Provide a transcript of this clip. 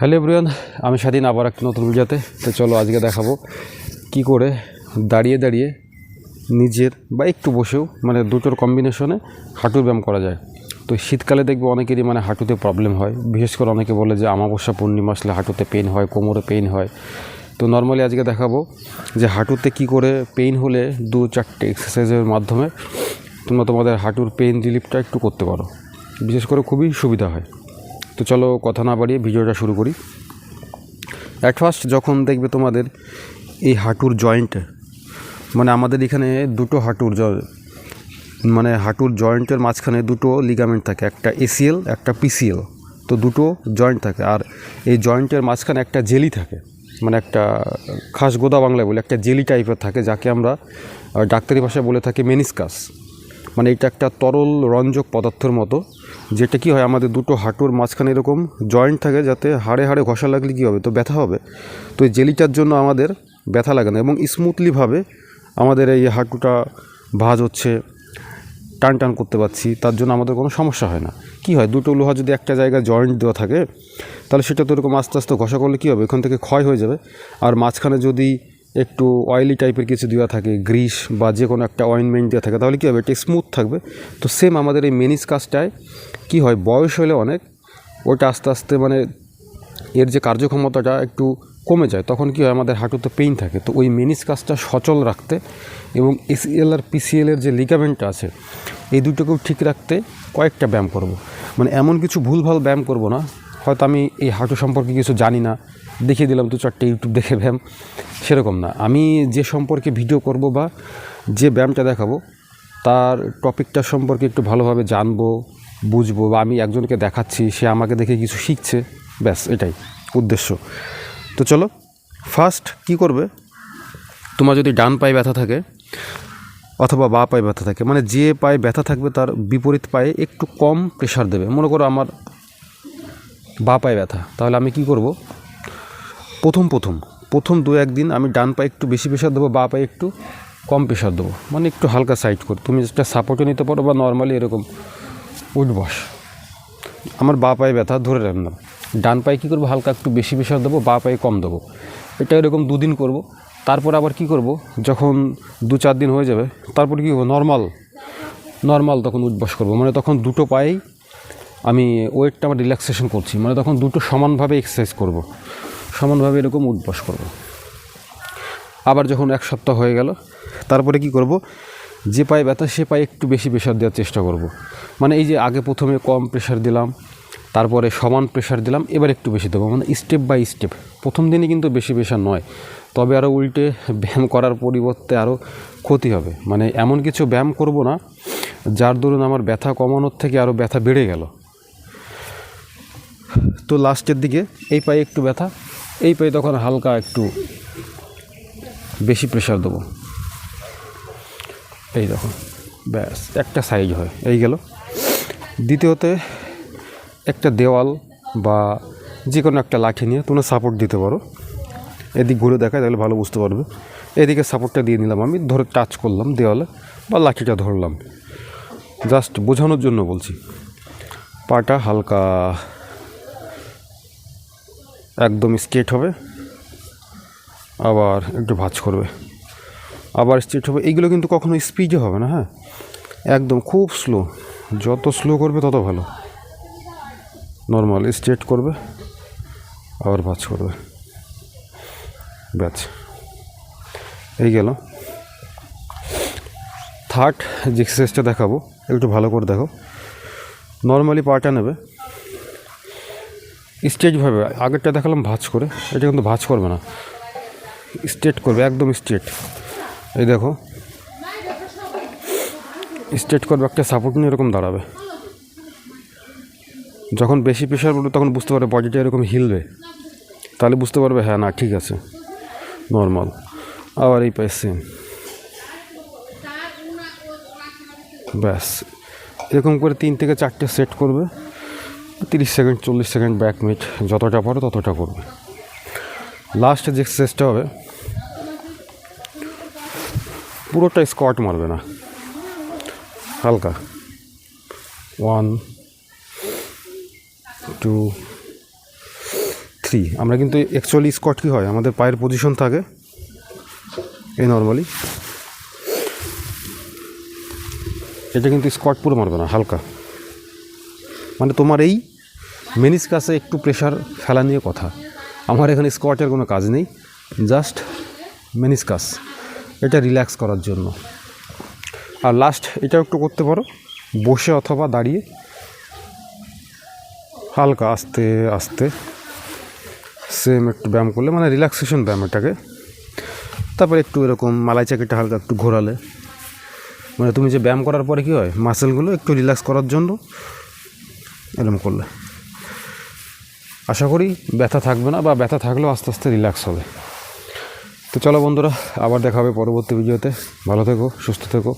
Hello everyone, আমি স্বাধীন, আবার একটা নতুন ভিডিওতে। তো চলো আজকে দেখাবো কি করে দাঁড়িয়ে দাঁড়িয়ে নিজের বা একটু বসেও মানে দুটোর কম্বিনেশনে হাঁটুর ব্যায়াম করা যায়। তো শীতকালে দেখব অনেকেরই মানে হাঁটুতে প্রবলেম হয়। বিশেষ করে অনেকে বলে যে আমাবস্যা পূর্ণিমা আসলে হাঁটুতে পেন হয়, কোমরে পেন হয়। তো নর্মালি আজকে দেখাবো যে হাঁটুতে কি করে পেইন হলে দু চারটে এক্সারসাইজের মাধ্যমে তোমরা তোমাদের হাঁটুর পেইন রিলিফটা একটু করতে পারো। বিশেষ করে খুবই সুবিধা হয়। তো চলো কথা না বাড়িয়ে ভিডিওটা শুরু করি। অ্যাট ফার্স্ট যখন দেখবে তোমাদের এই হাঁটুর জয়েন্ট মানে আমাদের এখানে দুটো হাঁটুর মানে হাঁটুর জয়েন্টের মাঝখানে দুটো লিগামেন্ট থাকে, একটা এসিএল একটা পিসিএল তো দুটো জয়েন্ট থাকে। আর এই জয়েন্টের মাঝখানে একটা জেলি থাকে মানে একটা খাস গোদা বাংলায় বলে, একটা জেলি টাইপের থাকে, যাকে আমরা ডাক্তারি ভাষায় বলে থাকি মেনিসকাস মানে এটা একটা তরল রঞ্জক পদার্থের মতো, যেটা কি হয়, আমাদের দুটো হাঁটুর মাঝখানে এরকম জয়েন্ট থাকে যাতে হাড়ে হাড়ে ঘষা লাগলে কী হবে? তো ব্যথা হবে। তো এই জেলিটার জন্য আমাদের ব্যথা লাগে না এবং স্মুথলিভাবে আমাদের এই হাঁটুটা ভাঁজ হচ্ছে, টান টান করতে পারছি, তার জন্য আমাদের কোনো সমস্যা হয় না। কি হয়, দুটো লোহা যদি একটা জায়গায় জয়েন্ট দেওয়া থাকে, তাহলে সেটা তো এরকম আস্তে আস্তে ঘষা করলে কী হবে? এখান থেকে ক্ষয় হয়ে যাবে। আর মাঝখানে যদি একটু অয়েলি টাইপের কিছু দেওয়া থাকে গ্রিস বা যে কোনো একটা অয়েনমেন্ট দেওয়া থাকে, তাহলে কী হবে? এটা স্মুথ থাকবে। তো সেম আমাদের এই মেনিস কাজটায় কী হয়? বয়স হলে অনেক, ওটা আস্তে আস্তে মানে এর যে কার্যক্ষমতাটা একটু কমে যায়, তখন কি হয়? আমাদের হাঁটুতে পেইন থাকে। তো ওই মেনিস কাজটা সচল রাখতে এবং এসিএল আর পিসিএলের যে লিগামেন্টটা আছে, এই দুটোকেও ঠিক রাখতে কয়েকটা ব্যায়াম করব। মানে এমন কিছু ভুলভাল ব্যায়াম করব না হয়তো আমি এই হাঁটু সম্পর্কে কিছু জানি না। দেখিয়ে দিলাম দু চারটে ইউটিউব দেখে ব্যায়াম। সেরকম না। আমি যে সম্পর্কে ভিডিও করব বা যে ব্যায়ামটা দেখাবো, তার টপিকটা সম্পর্কে একটু ভালোভাবে জানব, বুঝব বা আমি একজনকে দেখাচ্ছি, সে আমাকে দেখে কিছু শিখছে। ব্যাস, এটাই উদ্দেশ্য। তো চলো ফার্স্ট কি করবে? তোমার যদি ডান পায়ে ব্যথা থাকে অথবা বা পায়ে ব্যথা থাকে মানে যে পায়ে ব্যথা থাকবে তার বিপরীত পায়ে একটু কম প্রেশার দেবে। মনে করো আমার বা পায়ে ব্যথা। তাহলে আমি কি করব? প্রথম প্রথম প্রথম দু একদিন আমি ডান পায়ে একটু বেশি প্রেশার দেবো, বা পায়ে একটু কম প্রেশার দেবো। মানে একটু হালকা সাইড করে। তুমি যেটা সাপোর্টও নিতে পারো বা নর্মালি এরকম উঠ বস। আমার বা পায়ে ব্যথা ধরে রাখলাম। ডান পায়ে কী করব? হালকা একটু বেশি প্রেশার দেবো, বা পায়ে কম দেবো। এটা এরকম দুদিন করব। তারপর আবার কি করব? যখন দু চার দিন হয়ে যাবে, তারপর কী করব? নর্মাল নর্মাল তখন উঠবস করব। মানে তখন দুটো পায়েই আমি ওয়েটটা আমার রিল্যাক্সেশন করছি। মানে তখন দুটো সমানভাবে এক্সারসাইজ করব। সমানভাবে এরকম উঠবস করব। আবার যখন এক সপ্তাহ হয়ে গেল, তারপরে কি করব? যে পায়ে ব্যথা, সে পায়ে একটু বেশি প্রেশার দেওয়ার চেষ্টা করব। মানে এই যে আগে প্রথমে কম প্রেশার দিলাম, তারপরে সমান প্রেশার দিলাম, এবার একটু বেশি দেবো। মানে স্টেপ বাই স্টেপ প্রথম দিনই কিন্তু বেশি প্রেশার নয়। তবে আরও উল্টে ব্যায়াম করার পরিবর্তে আরও ক্ষতি হবে। মানে এমন কিছু ব্যায়াম করব না, যার দরুন আমার ব্যথা কমানোর থেকে আরও ব্যথা বেড়ে গেল। তো লাস্টের দিকে, এই পায়ে একটু ব্যথা, এই পায়ে তখন হালকা একটু বেশি প্রেশার দেবো। এই দেখো, ব্যাস, একটা সাইজ হয়, এই গেল। দ্বিতীয়তে, একটা দেওয়াল বা যে কোনো একটা লাঠি নিয়ে তোমরা সাপোর্ট দিতে পারো। এদিক ঘুরে দেখায়, তাহলে ভালো বুঝতে পারবে। এদিকে সাপোর্টটা দিয়ে নিলাম আমি, ধরে টাচ করলাম দেওয়ালে বা লাঠিটা ধরলাম। জাস্ট বোঝানোর জন্য বলছি, পাটা হালকা একদম স্ট্রেট হবে। আবার একটু ভাজ করবে। আবার স্ট্রেট হবে। এইগুলো কিন্তু কখনো স্পিডে হবে না হ্যাঁ? একদম খুব স্লো যত স্লো করবে, তত ভালো। নর্মাল স্ট্রেট করবে, আবার ভাজ করবে। ব্যাচ এই গেল। থার্ড যে এক্সারসাইজটা দেখাবো, একটু ভালো করে দেখো। নর্মালি পাটা নেবে। স্ট্রেটভাবে আগেরটা দেখালাম ভাঁজ করে, এটা কিন্তু ভাঁজ করবে না। স্ট্রেট করবে, একদম স্ট্রেট এই দেখো। স্ট্রেট করবে, একটা সাপোর্ট নিয়ে এরকম দাঁড়াবে। যখন বেশি প্রেশার পড়বে, তখন বুঝতে পারবে বডিটা এরকম হিলবে। তাহলে বুঝতে পারবে হ্যাঁ না, ঠিক আছে। নর্মাল আবার এই পায়ে সেম ব্যাস। এরকম করে তিন থেকে চারটে সেট করবে। তিরিশ সেকেন্ড, চল্লিশ সেকেন্ড ব্যাক মিট যতটা পারো ততটা করবে। লাস্টে যে এক্সারসাইজটা হবে, পুরোটা স্কট মারবে না। হালকা। ওয়ান টু থ্রি আমরা কিন্তু অ্যাকচুয়ালি স্কট কী হয়? আমাদের পায়ের পজিশন থাকে, এই নর্মালি এটা কিন্তু স্কট পুরো মারবে না, হালকা। মানে তোমার এই মেনিস কাছে একটু প্রেশার ফেলা নিয়ে কথা। আমার এখানে স্কোয়াটের কোনো কাজ নেই জাস্ট মেনিসকাস এটা রিল্যাক্স করার জন্য। আর লাস্ট এটাও একটু করতে পারো, বসে অথবা দাঁড়িয়ে হালকা আস্তে আস্তে সেম একটু ব্যায়াম করলে মানে রিল্যাক্সেশন ব্যায়াম এটাকে তারপরে একটু এরকম মালাই চাকিটা হালকা একটু ঘোরালে। মানে তুমি যে ব্যায়াম করার পরে কী হয় মাসেলগুলো একটু রিল্যাক্স করার জন্য এরকম করলে। আশা করি ব্যথা থাকবে না বা ব্যথা থাকলেও আস্তে আস্তে রিল্যাক্স হবে। তো চলো বন্ধুরা, আবার দেখা হবে পরবর্তী ভিডিওতে। ভালো থেকো, সুস্থ থেকো।